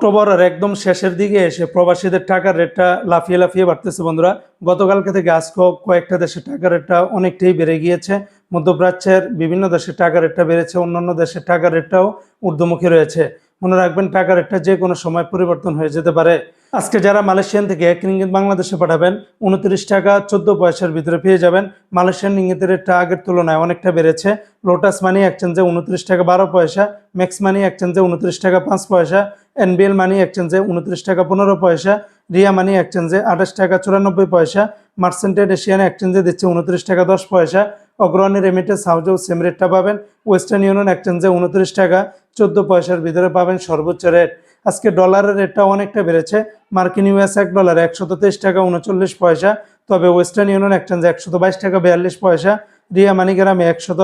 অক্টোবরের একদম শেষের দিকে এসে প্রবাসীদের টাকার রেটটা লাফিয়ে লাফিয়ে বাড়তেছে বন্ধুরা। গতকালকে থেকে আজকে কয়েকটা দেশের টাকার রেটটা অনেকটাই বেড়ে গিয়েছে। মধ্যপ্রাচ্যের বিভিন্ন দেশের টাকার রেটটা বেড়েছে, অন্যান্য দেশের টাকার রেটটাও ঊর্ধ্বমুখী রয়েছে। মনে রাখবেন, টাকার রেটটা যে কোনো সময় পরিবর্তন হয়ে যেতে পারে। আজকে যারা মালয়েশিয়ান থেকে এক রিঙ্গিত বাংলাদেশে পাঠাবেন, উনত্রিশ টাকা চোদ্দ পয়সার ভিতরে পেয়ে যাবেন। মালয়েশিয়ান রিঙ্গিতের রেটটা আগের তুলনায় অনেকটা বেড়েছে। লোটাস মানি এক্সচেঞ্জে উনত্রিশ টাকা বারো পয়সা ম্যাক্স মানি এক্সচেঞ্জে উনত্রিশ টাকা পাঁচ পয়সা এনবিএল মানি এক্সচেঞ্জে উনত্রিশ টাকা পনেরো পয়সা, রিয়া মানি এক্সচেঞ্জে আঠাশ টাকা চুরানব্বই পয়সা মার্সেন্টেড এশিয়ান এক্সচেঞ্জে দিচ্ছে উনত্রিশ টাকা দশ পয়সা। অগ্রণী রেমিটেন্স হাউজেও সেম রেটটা পাবেন। ওয়েস্টার্ন ইউনিয়ন এক্সচেঞ্জে উনত্রিশ টাকা চোদ্দ পয়সার ভিতরে পাবেন সর্বোচ্চ রেট আজকে ডলারের রেটটা অনেকটা বেড়েছে। মার্কিন ইউএস এক ডলার একশত তেইশ টাকা উনচল্লিশ পয়সা, তবে ওয়েস্টার্ন ইউনিয়ন এক্সচেঞ্জে একশত বাইশ টাকা বিয়াল্লিশ পয়সা, রিয়া মানিগ্রামে একশত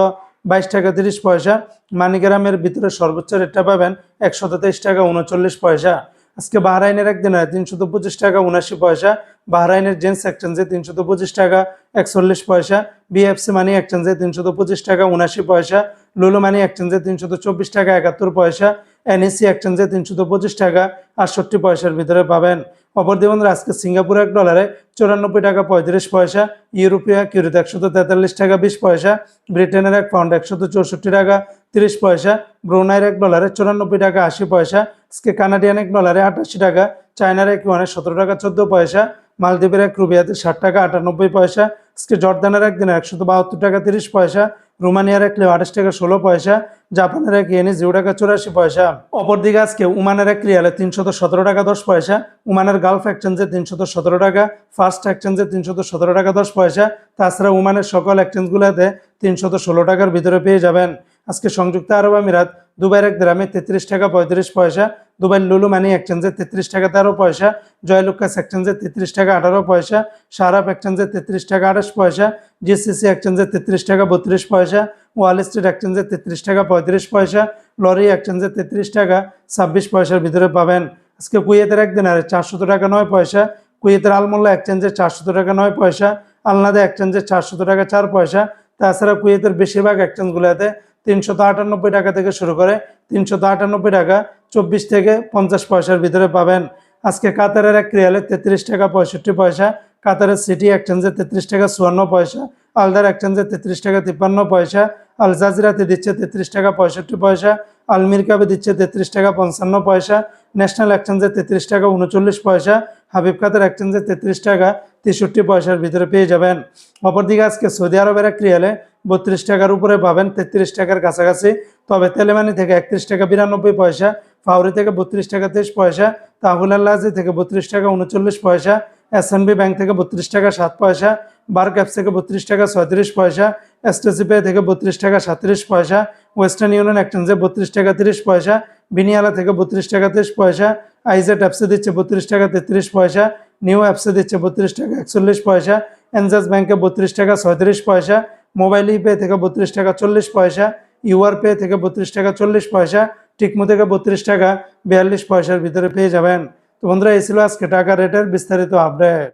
বাইশ টাকা তিরিশ পয়সা, মানিগ্রামের ভিতরে সর্বোচ্চ রেটটা পাবেন একশত তেইশ টাকা উনচল্লিশ পয়সা। আজকে বাহরাইনের একদিন হয় তিনশত পঁচিশ টাকা উনাশি পয়সা, বাহরাইনের জেন্টস এক্সচেঞ্জে তিনশত পঁচিশ টাকা একচল্লিশ পয়সা, বিএফসি মানি এক্সচেঞ্জে তিনশত পঁচিশ টাকা উনাশি পয়সা লুলু মানি এক্সচেঞ্জে তিনশত চব্বিশ টাকা, একাত্তর পয়সা এনএসি এক্সচেঞ্জে তিনশত পঁচিশ টাকা, আটষট্টি পয়সার ভিতরে পাবেন। অপরদি বন্ধুরা, আজকে সিঙ্গাপুর এক ডলারে চুরানব্বই টাকা পঁয়ত্রিশ পয়সা, ইউরোপিয়া কিউরিতে একশত তেতাল্লিশ টাকা বিশ পয়সা, ব্রিটেনের এক পাউন্ড একশত চৌষট্টি টাকা তিরিশ পয়সা, ব্রুনাইয়ের এক ডলারে চুরানব্বই টাকা আশি পয়সা, আজকে কানাডিয়ান এক ডলারে আটাশি টাকা, চায়নার এক ইউয়ানে সতেরো টাকা চোদ্দ পয়সা, মালদ্বীপের এক রুবিয়াতে ষাট টাকা আটানব্বই পয়সা, আজকে জর্দানের একদিনে একশত বাহাত্তর টাকা তিরিশ পয়সা রোমানিয়ার এক লিও আঠাশ টাকা ষোলো পয়সা, জাপানের এক ইয়েনে জিরো টাকা চুরাশি পয়সা। অপরদিকে আজকে উমানের এক রিয়ালে তিনশত সতেরো টাকা দশ পয়সা, উমানের গালফ এক্সচেঞ্জে তিনশত সতেরো টাকা ফার্স্ট এক্সচেঞ্জে তিনশত সতেরো টাকা দশ পয়সা, তাছাড়া উমানের সকল এক্সচেঞ্জগুলোতে তিনশত ষোলো টাকার ভিতরে পেয়ে যাবেন। আজকে সংযুক্ত আরব আমিরাত, দুবাইয়ের এক গ্রামে তেত্রিশ টাকা পঁয়ত্রিশ পয়সা দুবাই লুলু মানি এক্সচেঞ্জে তেত্রিশ টাকা তেরো পয়সা জয়লুকাস এক্সচেঞ্জে তেত্রিশ টাকা আঠারো পয়সা, সারাপ এক্সচেঞ্জে তেত্রিশ টাকা আঠাশ পয়সা, জিসিসি এক্সচেঞ্জে তেত্রিশ টাকা বত্রিশ পয়সা, ওয়াল স্ট্রিট এক্সচেঞ্জে তেত্রিশ টাকা পঁয়ত্রিশ পয়সা, লরি এক্সচেঞ্জে তেত্রিশ টাকা ছাব্বিশ পয়সার ভিতরে পাবেন। আজকে কুয়েতের একদিন আর চারশত টাকা নয় পয়সা, কুয়েতের আলমোল্লা এক্সচেঞ্জে চারশত টাকা নয় পয়সা, আলনাদা এক্সচেঞ্জে চারশত টাকা চার পয়সা, তাছাড়া কুয়েতের বেশিরভাগ এক্সচেঞ্জগুলোতে আটানব্বই টাকা থেকে শুরু করে তিনশত আটানব্বই টাকা, চব্বিশ থেকে পঞ্চাশ পয়সার ভিতরে পাবেন। আজকে কাতারের এক রিয়ালে তেত্রিশ টাকা পঁয়ষট্টি পয়সা, কাতারের সিটি এক্সচেঞ্জে তেত্রিশ টাকা চুয়ান্ন পয়সা, আলদার এক্সচেঞ্জে তেত্রিশ টাকা তিপ্পান্ন পয়সা, আল জাজিরাতে দিচ্ছে তেত্রিশ টাকা পঁয়ষট্টি পয়সা আলমির কাবে দিচ্ছে তেত্রিশ টাকা পঞ্চান্ন পয়সা ন্যাশনাল এক্সচেঞ্জে তেত্রিশ টাকা উনচল্লিশ পয়সা, হাবিব খাতের এক্সচেঞ্জে তেত্রিশ টাকা তেষট্টি পয়সার ভিতরে পেয়ে যাবেন। অপরদিকে আজকে সৌদি আরবের এক রিয়ালে বত্রিশ টাকার উপরে পাবেন তেত্রিশ টাকার কাছাকাছি। তবে তেলেমানি থেকে একত্রিশ টাকা বিরানব্বই পয়সা, ফাউরি থেকে বত্রিশ টাকা তেইশ পয়সা, তাহুল আল্লাহাজি থেকে বত্রিশ টাকা উনচল্লিশ পয়সা এসএনবি ব্যাংক থেকে বত্রিশ টাকা সাত পয়সা বার ক্যাপস থেকে বত্রিশ টাকা ছয়ত্রিশ পয়সা এসটিসি পে থেকে বত্রিশ টাকা সাতত্রিশ পয়সা, ওয়েস্টার্ন ইউনিয়ন এক্সচেঞ্জে বত্রিশ টাকা তিরিশ পয়সা বিনিয়ালা থেকে বত্রিশ টাকা তিরিশ পয়সা আইজেট অ্যাপসে দিচ্ছে বত্রিশ টাকা তেত্রিশ পয়সা নিউ অ্যাপসে দিচ্ছে বত্রিশ টাকা একচল্লিশ পয়সা এনজাস ব্যাংকে বত্রিশ টাকা ছয়ত্রিশ পয়সা মোবাইল ইপে থেকে বত্রিশ টাকা চল্লিশ পয়সা ইউআর পে থেকে বত্রিশ টাকা চল্লিশ পয়সা টিকমো থেকে বত্রিশ টাকা বিয়াল্লিশ পয়সার ভিতরে পেয়ে যাবেন। তো বন্ধুরা, এই ছিল আজকে টাকা রেটের বিস্তারিত আপডেট